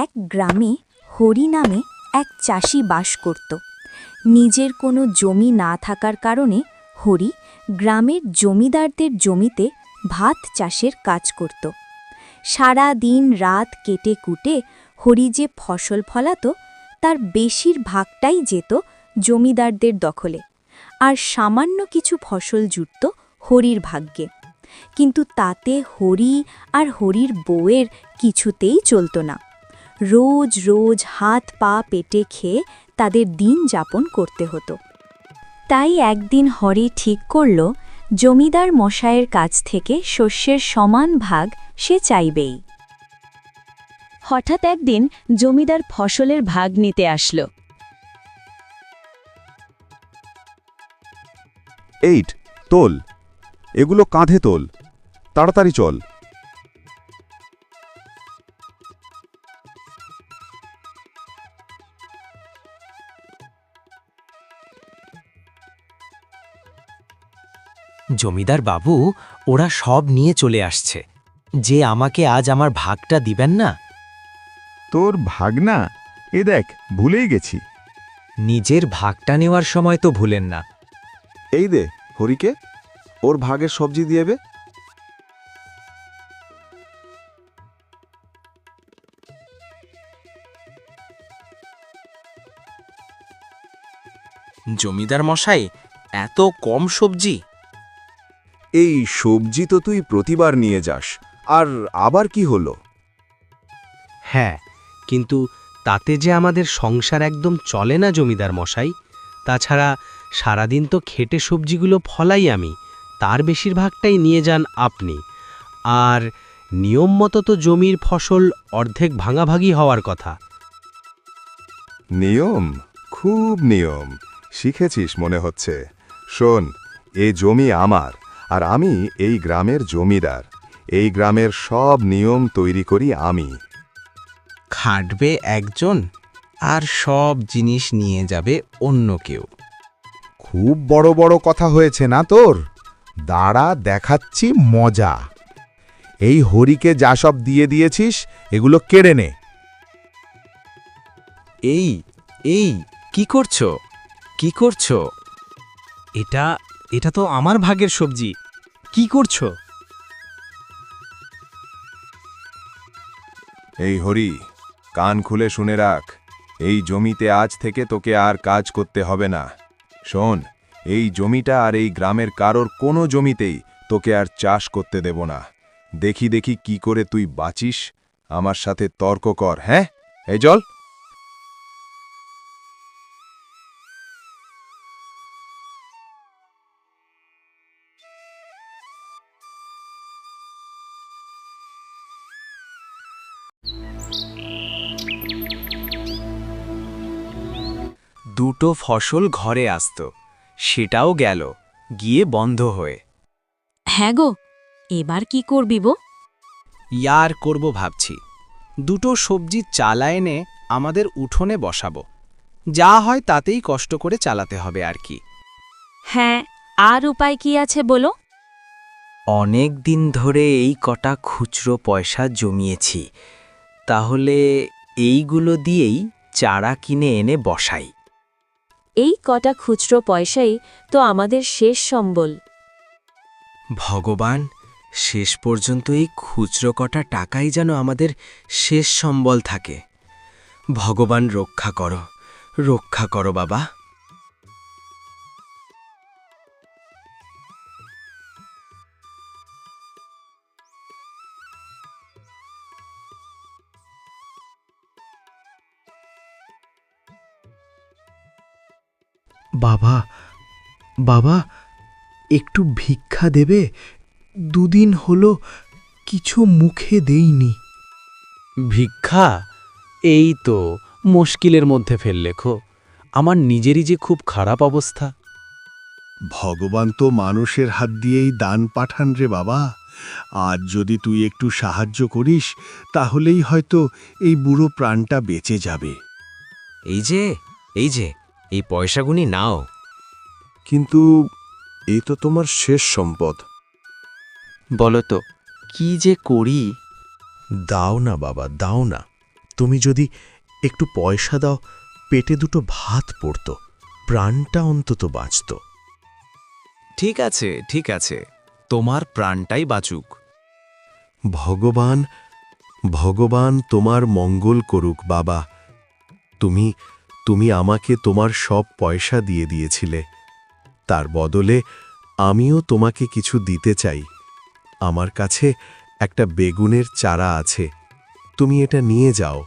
এক গ্রামে হরি নামে এক চাষি বাস করত। নিজের কোনো জমি না থাকার কারণে হরি গ্রামের জমিদারদের জমিতে ভাত চাষের কাজ করত। সারা দিন রাত কেটে কুটে হরি যে ফসল ফলাতো, তার বেশিরভাগটাই যেত জমিদারদের দখলে। আর সামান্য কিছু ফসল জুটত হরির ভাগ্যে। কিন্তু তাতে হরি আর হরির বউয়ের কিছুতেই চলত না। রোজ রোজ হাত পা পেটে খেয়ে তাদের দিন যাপন করতে হতো। তাই একদিন হরি ঠিক করল, জমিদার মশায়ের কাছ থেকে শস্যের সমান ভাগ সে চাইবেই। হঠাৎ একদিন জমিদার ফসলের ভাগ নিতে আসলো। এইট, তোল। এগুলো কাঁধে তোল। তাড়াতাড়ি চল। জমিদার বাবু ওরা সব নিয়ে চলে আসছে। যে আমাকে আজ আমার ভাগটা দিবেন না? তোর ভাগনা এ দেখ ভুলেই গেছি। নিজের ভাগটা নেওয়ার সময় তো ভুলেন না। এই দে হরিকে ওর ভাগের সবজি দিয়েবে জমিদার মশাই এত কম সবজি। এই সবজি তো তুই প্রতিবার নিয়ে যাস আর আবার কি হলো? হ্যাঁ কিন্তু তাতে যে আমাদের সংসার একদম চলে না জমিদার মশাই তাছাড়া সারাদিন তো খেটে সবজিগুলো ফলাই আমি তার বেশিরভাগটাই নিয়ে যান আপনি। আর নিয়ম মতো তো জমির ফসল অর্ধেক ভাঙাভাগি হওয়ার কথা। নিয়ম? খুব নিয়ম। শিখেছিস মনে হচ্ছে। শোন এ জমি আমার আর আমি এই গ্রামের জমিদার। এই গ্রামের সব নিয়ম তৈরি করি আমি। খাটবে একজন আর সব জিনিস নিয়ে যাবে অন্য কেউ। খুব বড় বড় কথা হয়েছে না তোর? দাঁড়া দেখাচ্ছি মজা। এই হরিকে যা সব দিয়ে দিয়েছিস এগুলো কেড়ে নে। এই এই কি করছ? কি করছ? এটা এটা তো আমার ভাগের সবজি। কি করছ? এই হরি, কান খুলে শুনে রাখ। এই জমিতে আজ থেকে তোকে আর কাজ করতে হবে না। শোন, এই জমিটা আর এই গ্রামের কারোর কোনো জমিতেই তোকে আর চাষ করতে দেব না। দেখি দেখি কি করে তুই বাঁচিস। আমার সাথে তর্ক কর হ্যাঁ? এই জল। দুটো ফসল ঘরে আসত। সেটাও গেল গিয়ে বন্ধ হয়ে। হ্যাঁ গো এবার কি করবি বো? ইয়ার করব ভাবছি। দুটো সবজি চালা এনে আমাদের উঠোনে বসাবো। যা হয় তাতেই কষ্ট করে চালাতে হবে আর কি। হ্যাঁ আর উপায় কি আছে বলো? অনেক দিন ধরে এই কটা খুচরো পয়সা জমিয়েছি। তাহলে এইগুলো দিয়েই চারা কিনে এনে বসাই। এই কটা খুচরো পয়সাই তো আমাদের শেষ সম্বল। ভগবান, শেষ পর্যন্ত এই খুচরো কটা টাকাই যেন আমাদের শেষ সম্বল থাকে। ভগবান রক্ষা করো রক্ষা করো বাবা। বাবা বাবা একটু ভিক্ষা দেবে? দুদিন হলো কিছু মুখে দেইনি। ভিক্ষা? এই তো মুশকিলের মধ্যে ফেললে খো আমার নিজেরই যে খুব খারাপ অবস্থা। ভগবান তো মানুষের হাত দিয়েই দান পাঠান রে বাবা। আজ যদি তুই একটু সাহায্য করিস তাহলেই হয়তো এই বুড়ো প্রাণটা বেঁচে যাবে। এই যে এই যে এই পয়সাগুনি নাও। কিন্তু এই তো তোমার শেষ সম্পদ। বলো তো কি যে করি? দাও না বাবা দাও না। তুমি যদি একটু পয়সা দাও পেটে দুটো ভাত পড়ত প্রাণটা অন্তত বাঁচত। ঠিক আছে ঠিক আছে তোমার প্রাণটাই বাঁচুক। ভগবান ভগবান তোমার মঙ্গল করুক বাবা। তুমি তুমি আমাকে তোমার সব পয়সা দিয়ে দিয়েছিলে। তার বদলে আমিও তোমাকে কিছু দিতে চাই। আমার কাছে একটা বেগুনের চারা আছে। তুমি এটা নিয়ে যাও।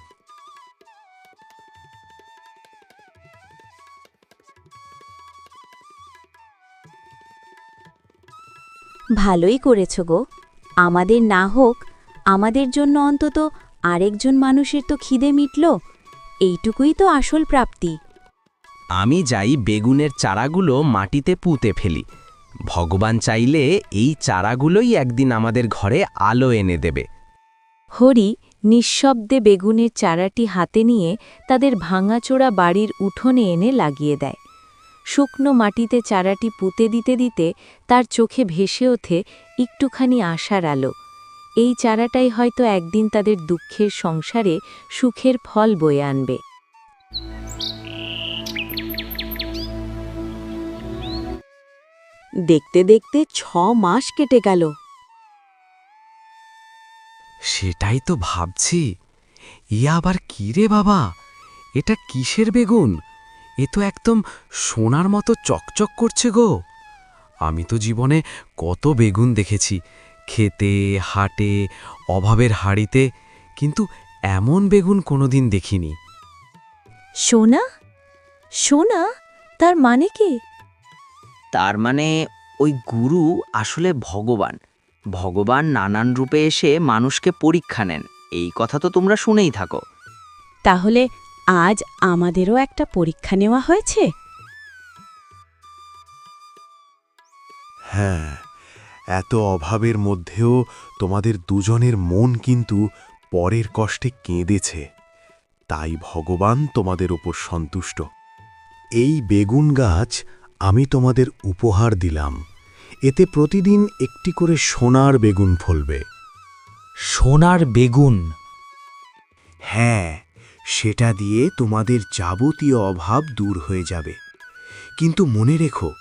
ভালোই করেছ গো। আমাদের না হোক, আমাদের জন্য অন্তত আরেকজন মানুষের তো খিদে মিটল। এইটুকুই তো আসল প্রাপ্তি। আমি যাই বেগুনের চারাগুলো মাটিতে পুঁতে ফেলি। ভগবান চাইলে এই চারাগুলোই একদিন আমাদের ঘরে আলো এনে দেবে। হরি নিঃশব্দে বেগুনের চারাটি হাতে নিয়ে তাদের ভাঙাচোরা বাড়ির উঠোনে এনে লাগিয়ে দেয়। শুকনো মাটিতে চারাটি পুঁতে দিতে দিতে তার চোখে ভেসে ওঠে একটুখানি আশার আলো। এই চারাটাই হয়তো একদিন তাদের দুঃখের সংসারে সুখের ফল বয়ে আনবে। দেখতে দেখতে ছ মাস কেটে গেল। সেটাই তো ভাবছি। ইয়া আবার কি রে বাবা? এটা কিসের বেগুন? এ তো একদম সোনার মতো চকচক করছে গো। আমি তো জীবনে কত বেগুন দেখেছি। খেতে হাটে অভাবের হাড়িতে কিন্তু এমন বেগুন কোনোদিন দেখিনি। সোনা? সোনা? তার মানে কি? তার মানে ওই গুরু আসলে ভগবান। ভগবান নানান রূপে এসে মানুষকে পরীক্ষা নেন। এই কথা তো তোমরা শুনেই থাকো। তাহলে আজ আমাদেরও একটা পরীক্ষা নেওয়া হয়েছে? হ্যাঁ এত অভাবের মধ্যেও তোমাদের দুজনের মন কিন্তু পরের কষ্টে কেঁদেছে। তাই ভগবান তোমাদের উপর সন্তুষ্ট। এই বেগুন গাছ আমি তোমাদের উপহার দিলাম। এতে প্রতিদিন একটি করে সোনার বেগুন ফলবে। সোনার বেগুন? হ্যাঁ সেটা দিয়ে তোমাদের যাবতীয় অভাব দূর হয়ে যাবে। কিন্তু মনে রেখো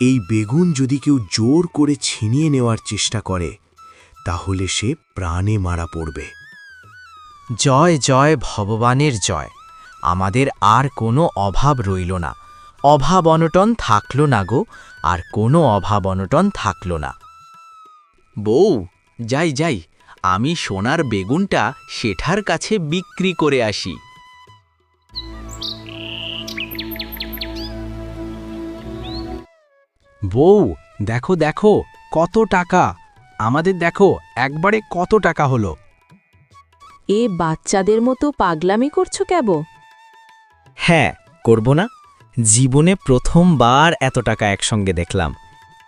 এই বেগুন যদি কেউ জোর করে ছিনিয়ে নেওয়ার চেষ্টা করে তাহলে সে প্রাণে মারা পড়বে। জয় জয় ভগবানের জয়। আমাদের আর কোনো অভাব রইল না। অভাব অনটন থাকল না গো আর কোনো অভাব অনটন থাকল না। বউ যাই যাই আমি সোনার বেগুনটা শেঠার কাছে বিক্রি করে আসি। বউ দেখো দেখো কত টাকা। আমাদের দেখো একবারে কত টাকা হলো। এ বাচ্চাদের মতো পাগলামি করছ কেব? হ্যাঁ করব না। জীবনে প্রথমবার এত টাকা একসঙ্গে দেখলাম।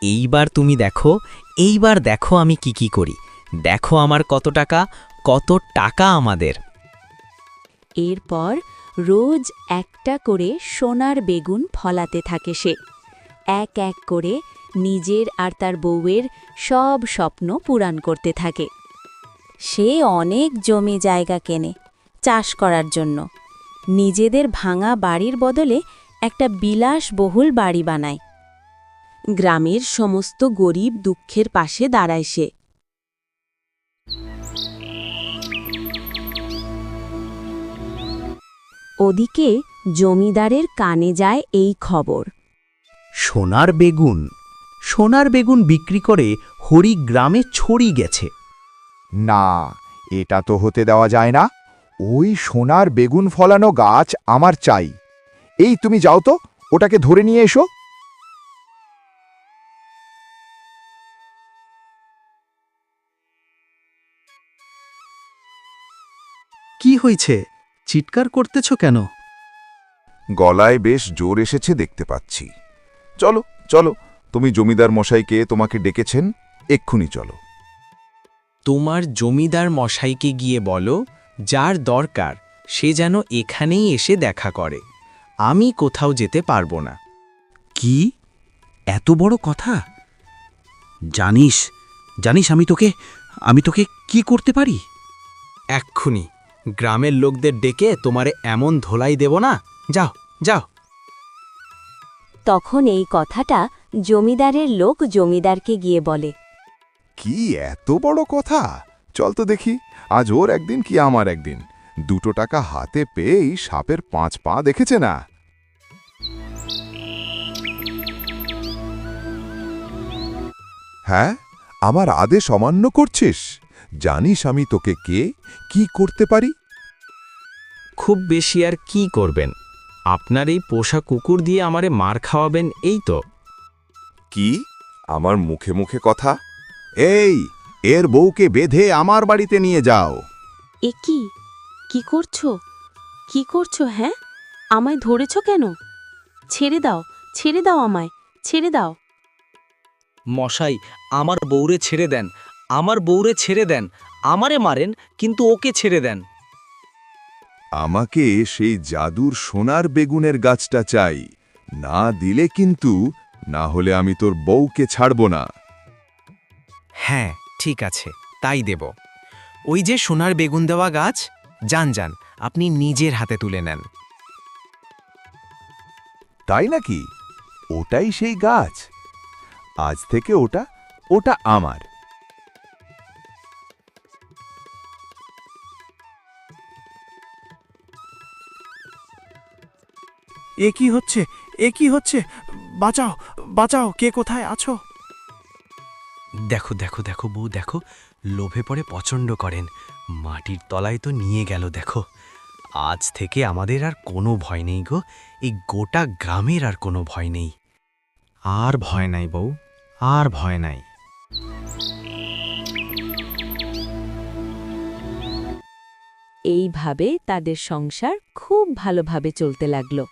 এইবার তুমি দেখো এইবার দেখো আমি কি কি করি। দেখো আমার কত টাকা কত টাকা আমাদের। এরপর রোজ একটা করে সোনার বেগুন ফলাতে থাকে সে। এক এক করে নিজের আর তার বউয়ের সব স্বপ্ন পূরণ করতে থাকে। সে অনেক জমি জায়গা কেনে চাষ করার জন্য। নিজেদের ভাঙা বাড়ির বদলে একটা বিলাসবহুল বাড়ি বানায়। গ্রামের সমস্ত গরিব দুঃখের পাশে দাঁড়ায় সে। ওদিকে জমিদারের কানে যায় এই খবর। সোনার বেগুন। সোনার বেগুন বিক্রি করে হরি গ্রামে ছড়ি গেছে। না এটা তো হতে দেওয়া যায় না। ওই সোনার বেগুন ফলানো গাছ আমার চাই। এই তুমি যাও তো ওটাকে ধরে নিয়ে এসো। কি হয়েছে? চিৎকার করতেছ কেন? গলায় বেশ জোর এসেছে দেখতে পাচ্ছি। চলো চলো। তুমি জমিদার মশাইকে তোমাকে ডেকেছেন এক্ষুনি চলো। তোমার জমিদার মশাইকে গিয়ে বলো যার দরকার সে যেন এখানেই এসে দেখা করে। আমি কোথাও যেতে পারব না। কি? এত বড় কথা? জানিস জানিস আমি তোকে আমি তোকে কি করতে পারি? এক্ষুনি। গ্রামের লোকদের ডেকে তোমারে এমন ধোলাই দেব না। যাও যাও। তখন এই কথাটা জমিদারের লোক জমিদারকে গিয়ে বলে। কি এত বড় কথা? চল তো দেখি আজ ওর একদিন কি আমার একদিন? দুটো টাকা হাতে পেয়েই সাপের পাঁচ পা দেখেছে না? হ্যাঁ আমার আদেশ অমান্য করছিস? জানিস আমি তোকে কে? কি করতে পারি? খুব বেশি আর কি করবেন? আপনার এই পোষা কুকুর দিয়ে আমারে মার খাওয়াবেন এই তো। কি? আমার মুখে মুখে কথা? এই এর বউকে বেঁধে আমার বাড়িতে নিয়ে যাও। এ কি? কি করছ? কি করছ হ্যাঁ? আমায় ধরেছ কেন? ছেড়ে দাও ছেড়ে দাও আমায় ছেড়ে দাও। মশাই আমার বউরে ছেড়ে দেন আমার বউরে ছেড়ে দেন আমারে মারেন কিন্তু ওকে ছেড়ে দেন। আমাকে সেই জাদুর সোনার বেগুনের গাছটা চাই। না দিলে কিন্তু না হলে আমি তোর বউকে ছাড়ব না। হ্যাঁ ঠিক আছে তাই দেব। ওই যে সোনার বেগুন দেওয়া গাছ যান যান আপনি নিজের হাতে তুলে নেন। তাই নাকি? ওটাই সেই গাছ। আজ থেকে ওটা ওটা আমার। এ কি হচ্ছে? এ কি হচ্ছে? বাঁচাও বাঁচাও কে কোথায় আছো? দেখো দেখো দেখো বউ দেখো লোভে পড়ে পছন্দ করেন। মাটির তলায় তো নিয়ে গেল দেখো। আজ থেকে আমাদের আর কোনো ভয় নেই গো। এই গোটা গ্রামের আর কোনো ভয় নেই। আর ভয় নাই বউ আর ভয় নাই। এইভাবে তাদের সংসার খুব ভালোভাবে চলতে লাগল।